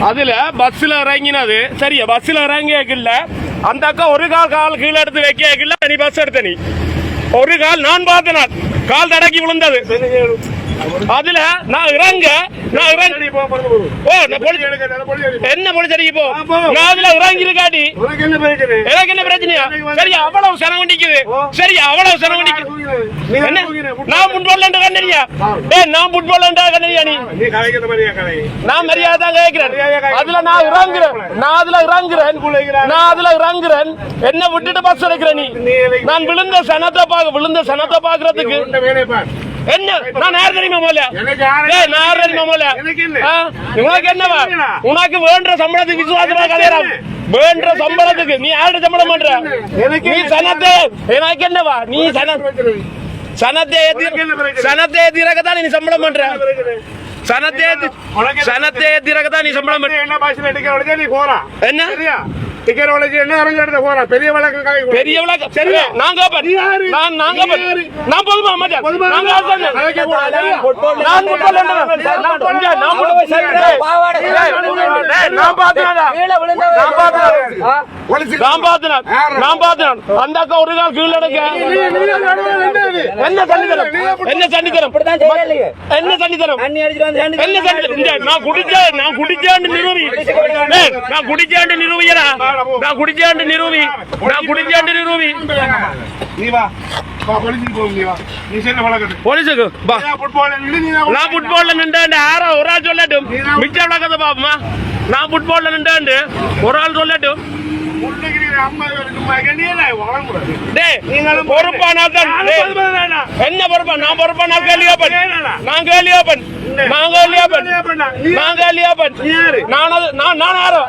அதுல பஸ்ல இறங்கினது. சரியா பஸ்ல இறங்கியக்கில்ல அந்த அக்கா ஒரு கால் கால் கீழே எடுத்து வைக்கல நீ பஸ் எடுத்த நீ ஒரு கால் நான் பார்த்தேன் கால் தடக்கி விழுந்தது. அதுல நான் இறங்க நான் இறங்க. ஓ நான் போலீஸ் என்ன போலீஸ் அடிக்க போ. நான் அதுல இறங்கி இருக்காடி எனக்கு என்ன பிரச்சனையா? சரி அவ்வளவு செலவு நிக்குது சரி அவ்வளவு செலவு நிக்குது என்ன? நான் ஃபுட்பால் கண்டறியா? ஏ நான் ஃபுட்பால் கண்டறியா நீ? நான் மரியாதை தான் கேட்கிறேன். அதுல நான் இறங்குறேன். நான் அதுல இறங்குறேன். நான் அதுல இறங்குறேன். என்ன விட்டுட்டு பஸ் எடுக்கிறேன் நீ? நான் விழுந்த சனத்தை பாக்க விழுந்த சனத்தை பாக்குறதுக்கு என்ன? நான் யார் தெரியுமா ஏய் நான் யார் தெரியுமா. ஆ? உனக்கு என்னவா? உனக்கு வேண்ட சம்பளத்துக்கு விசுவாசமா கலையறாம் வேண்ட சம்பளத்துக்கு. நீ யாரு சம்பளம் பண்ற? நீ சனத்தை எனக்கு என்னவா? நீ சன? சனத்தை ஏத்தி? சனத்தை ஏத்திரக்கத்தான் நீ சம்பளம் பண்ற? சனத்தை சனத்தை ஏத்திரக்கத்தான் நீ சம்பளம் பண்ற என்ன பாஷையில நீ போறா என்ன? டிக்கெட் உடைச்சு என்ன அரங்க எடுத்த போறா? பெரிய வழக்கு பெரிய விளக்கம் சரி நான் கேப்பேன். நீ யாரு? நான் நான் நீ கேப்பேன். யாரு? நான் பொதுமா மச்சான் பொதுமா நான் நான். நான் நான் பார்த்தேன் நான் பார்த்தேன் அந்த அக்கா ஒரு கால் கீழே என்ன என்ன செய்யலையே. என்ன என்ன இந்த நான் குடிச்ச நான் குடிச்சாண்டு நிரூபி. டேய், நான் குடிச்சாண்டு நிரூபியடா. நான் குடிச்சாண்டு நிரூபி. நான் குடிச்சாண்டு நிரூபி. நீ வா. விளக்கத்தை பாப்போமா? நான் ஃபுட்பால்ல நின்றாண்டு ஒரு ஆள் சொல்லட்டும். அம்மா மகனே வளர்ந்து டேய் பொறுப்பானா தான் டேய், என்ன பொறுப்பா? நான் கேள்வியாப்பன் நான் நான் கேள்வியாப்பன் நான் நான் யாரோ?